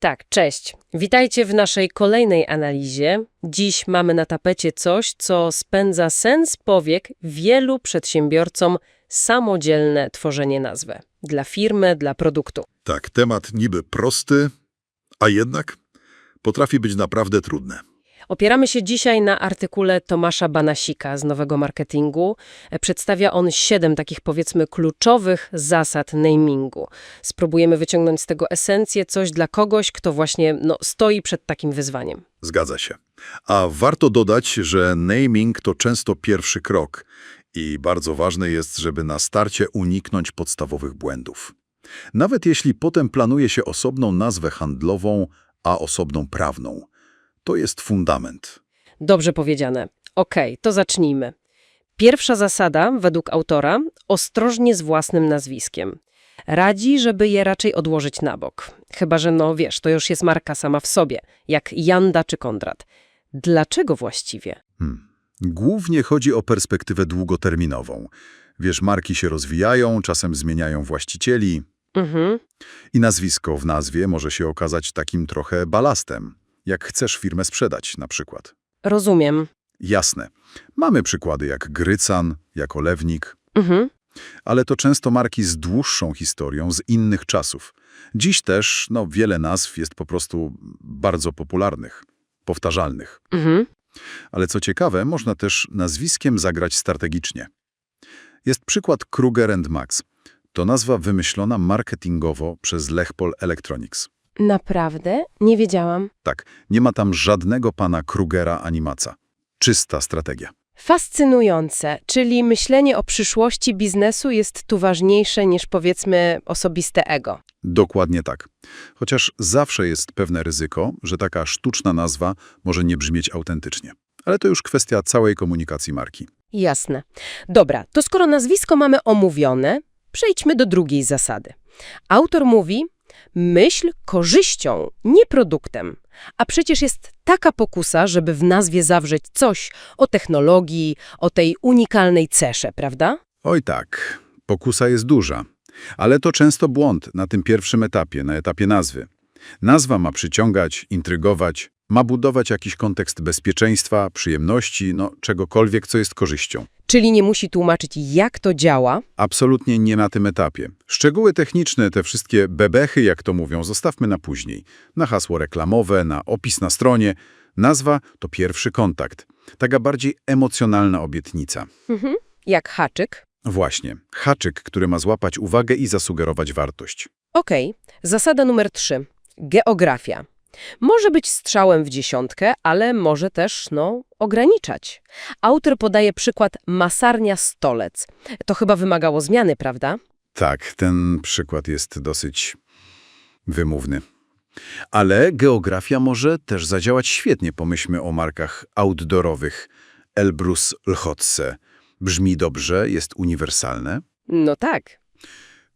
Tak, cześć. Witajcie w naszej kolejnej analizie. Dziś mamy na tapecie coś, co spędza sens powiek wielu przedsiębiorcom samodzielne tworzenie nazwy. Dla firmy, dla produktu. Tak, temat niby prosty, a jednak potrafi być naprawdę trudny. Opieramy się dzisiaj na artykule Tomasza Banasika z Nowego Marketingu. Przedstawia on siedem takich powiedzmy kluczowych zasad namingu. Spróbujemy wyciągnąć z tego esencję, coś dla kogoś, kto właśnie no, stoi przed takim wyzwaniem. Zgadza się. A warto dodać, że naming to często pierwszy krok i bardzo ważne jest, żeby na starcie uniknąć podstawowych błędów. Nawet jeśli potem planuje się osobną nazwę handlową, a osobną prawną. To jest fundament. Dobrze powiedziane. Okej, to zacznijmy. Pierwsza zasada, według autora, ostrożnie z własnym nazwiskiem. Radzi, żeby je raczej odłożyć na bok. Chyba, że no wiesz, to już jest marka sama w sobie, jak Janda czy Kondrat. Dlaczego właściwie? Hmm. Głównie chodzi o perspektywę długoterminową. Wiesz, marki się rozwijają, czasem zmieniają właścicieli Mhm, i nazwisko w nazwie może się okazać takim trochę balastem, jak chcesz firmę sprzedać na przykład. rozumiem. Jasne. Mamy przykłady jak Grycan, jak Olewnik, Mhm. ale to często marki z dłuższą historią, z innych czasów. Dziś też no, wiele nazw jest po prostu bardzo popularnych, powtarzalnych. Mhm. Ale co ciekawe, można też nazwiskiem zagrać strategicznie. Jest przykład Kruger Max. To nazwa wymyślona marketingowo przez Lechpol Electronics. Naprawdę? Nie wiedziałam. Tak, nie ma tam żadnego pana Krugera ani Maca. Czysta strategia. Fascynujące, czyli myślenie o przyszłości biznesu jest tu ważniejsze niż powiedzmy osobiste ego. Dokładnie tak. Chociaż zawsze jest pewne ryzyko, że taka sztuczna nazwa może nie brzmieć autentycznie. Ale to już kwestia całej komunikacji marki. Jasne. Dobra, to skoro nazwisko mamy omówione, przejdźmy do drugiej zasady. Autor mówi, myśl korzyścią, nie produktem. A przecież jest taka pokusa, żeby w nazwie zawrzeć coś o technologii, o tej unikalnej cesze, prawda? Oj tak, pokusa jest duża. Ale to często błąd na tym pierwszym etapie, na etapie nazwy. Nazwa ma przyciągać, intrygować, ma budować jakiś kontekst bezpieczeństwa, przyjemności, no czegokolwiek, co jest korzyścią. Czyli nie musi tłumaczyć, jak to działa, Absolutnie nie na tym etapie. Szczegóły techniczne, te wszystkie bebechy, jak to mówią, zostawmy na później. Na hasło reklamowe, na opis na stronie. Nazwa to pierwszy kontakt. Taka bardziej emocjonalna obietnica. jak haczyk. Właśnie, haczyk, który ma złapać uwagę i zasugerować wartość. Okej, zasada numer trzy. Geografia. Może być strzałem w dziesiątkę, ale może też, no, ograniczać. Autor podaje przykład masarnia Stolec. To chyba wymagało zmiany, prawda? Tak, ten przykład jest dosyć wymówny. Ale geografia może też zadziałać świetnie. Pomyślmy o markach outdoorowych. Elbrus Lhotse. Brzmi dobrze, jest uniwersalne. No tak.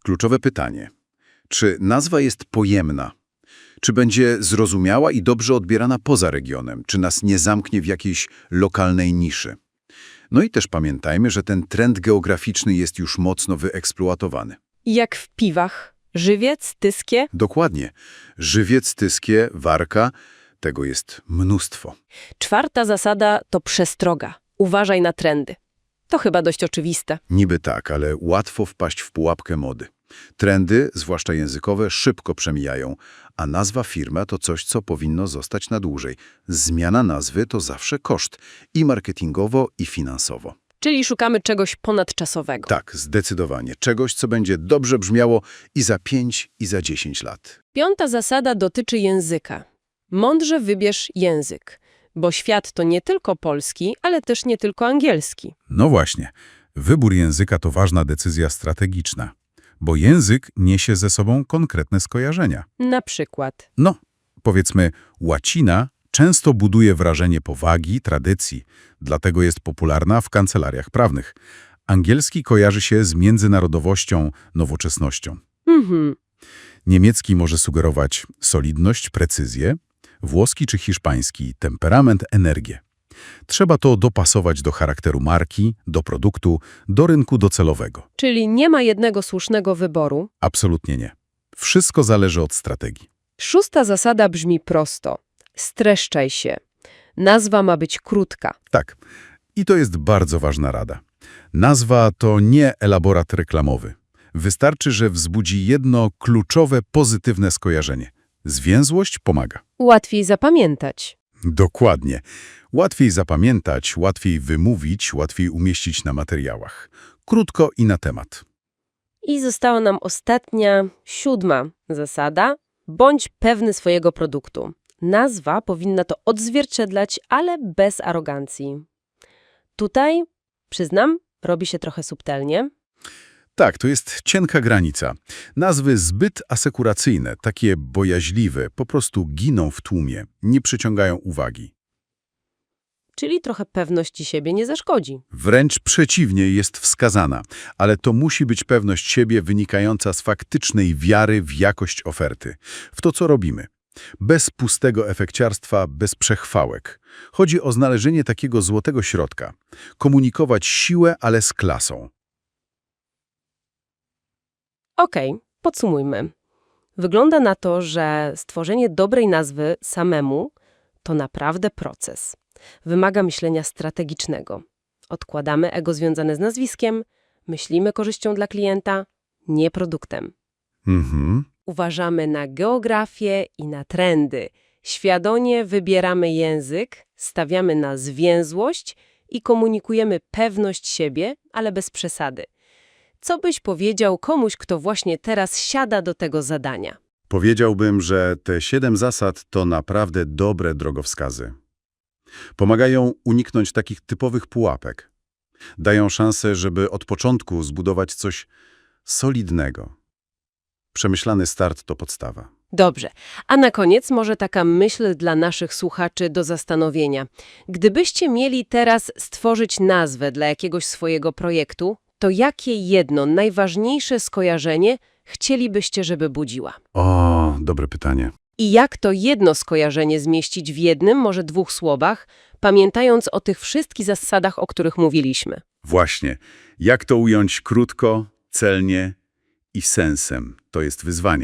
Kluczowe pytanie. Czy nazwa jest pojemna? Czy będzie zrozumiała i dobrze odbierana poza regionem? Czy nas nie zamknie w jakiejś lokalnej niszy? No i też pamiętajmy, że ten trend geograficzny jest już mocno wyeksploatowany. Jak w piwach. Żywiec, tyskie. Dokładnie. Żywiec, tyskie, warka, tego jest mnóstwo. Czwarta zasada to przestroga. Uważaj na trendy. To chyba dość oczywiste. Niby tak, ale łatwo wpaść w pułapkę mody. Trendy, zwłaszcza językowe, szybko przemijają, a nazwa firma to coś, co powinno zostać na dłużej. Zmiana nazwy to zawsze koszt, i marketingowo, i finansowo. Czyli szukamy czegoś ponadczasowego. Tak, zdecydowanie. Czegoś, co będzie dobrze brzmiało i za 5, i za 10 lat. Piąta zasada dotyczy języka. Mądrze wybierz język, bo świat to nie tylko polski, ale też nie tylko angielski. No właśnie, wybór języka to ważna decyzja strategiczna, bo język niesie ze sobą konkretne skojarzenia. Na przykład. No, powiedzmy, łacina często buduje wrażenie powagi, tradycji, dlatego jest popularna w kancelariach prawnych. Angielski kojarzy się z międzynarodowością, nowoczesnością. Mhm. Niemiecki może sugerować solidność, precyzję, włoski czy hiszpański temperament, energię. Trzeba to dopasować do charakteru marki, do produktu, do rynku docelowego. Czyli nie ma jednego słusznego wyboru. Absolutnie nie. Wszystko zależy od strategii. Szósta zasada brzmi prosto. Streszczaj się. Nazwa ma być krótka. Tak. I to jest bardzo ważna rada. Nazwa to nie elaborat reklamowy. Wystarczy, że wzbudzi jedno kluczowe, pozytywne skojarzenie. Zwięzłość pomaga. Łatwiej zapamiętać. Dokładnie. Łatwiej zapamiętać, łatwiej wymówić, łatwiej umieścić na materiałach. Krótko i na temat. I została nam ostatnia, siódma zasada. Bądź pewny swojego produktu. Nazwa powinna to odzwierciedlać, ale bez arogancji. Tutaj, przyznam, robi się trochę subtelnie. Tak, to jest cienka granica. Nazwy zbyt asekuracyjne, takie bojaźliwe, po prostu giną w tłumie, nie przyciągają uwagi. Czyli trochę pewności siebie nie zaszkodzi. Wręcz przeciwnie jest wskazana, ale to musi być pewność siebie wynikająca z faktycznej wiary w jakość oferty, w to, co robimy. Bez pustego efekciarstwa, bez przechwałek. Chodzi o znalezienie takiego złotego środka. Komunikować siłę, ale z klasą. Okej, podsumujmy. Wygląda na to, że stworzenie dobrej nazwy samemu to naprawdę proces. Wymaga myślenia strategicznego. Odkładamy ego związane z nazwiskiem, myślimy korzyścią dla klienta, nie produktem. Mhm. Uważamy na geografię i na trendy. Świadomie wybieramy język, stawiamy na zwięzłość i komunikujemy pewność siebie, ale bez przesady. Co byś powiedział komuś, kto właśnie teraz siada do tego zadania? Powiedziałbym, że te siedem zasad to naprawdę dobre drogowskazy. Pomagają uniknąć takich typowych pułapek. Dają szansę, żeby od początku zbudować coś solidnego. Przemyślany start to podstawa. Dobrze, a na koniec może taka myśl dla naszych słuchaczy do zastanowienia. Gdybyście mieli teraz stworzyć nazwę dla jakiegoś swojego projektu, to jakie jedno najważniejsze skojarzenie chcielibyście, żeby budziła? O, dobre pytanie. I jak to jedno skojarzenie zmieścić w jednym, może dwóch słowach, pamiętając o tych wszystkich zasadach, o których mówiliśmy? Właśnie. Jak to ująć krótko, celnie i sensem? To jest wyzwanie.